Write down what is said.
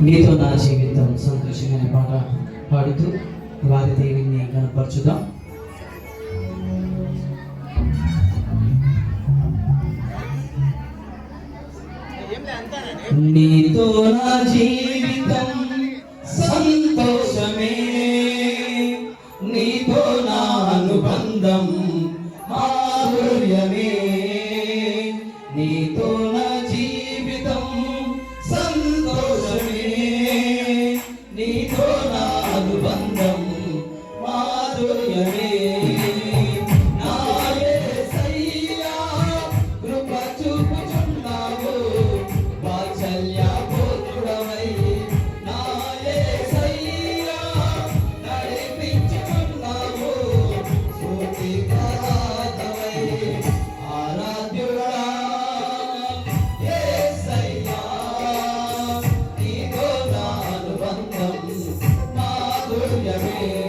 నీతో నా జీవితం సంతోషమైన పాట పాడుతూ వారి దేవిని కనపరచుదాం. నీతో నా జీవితం సంతోషమే నీతో నా అనుబంధం Amen.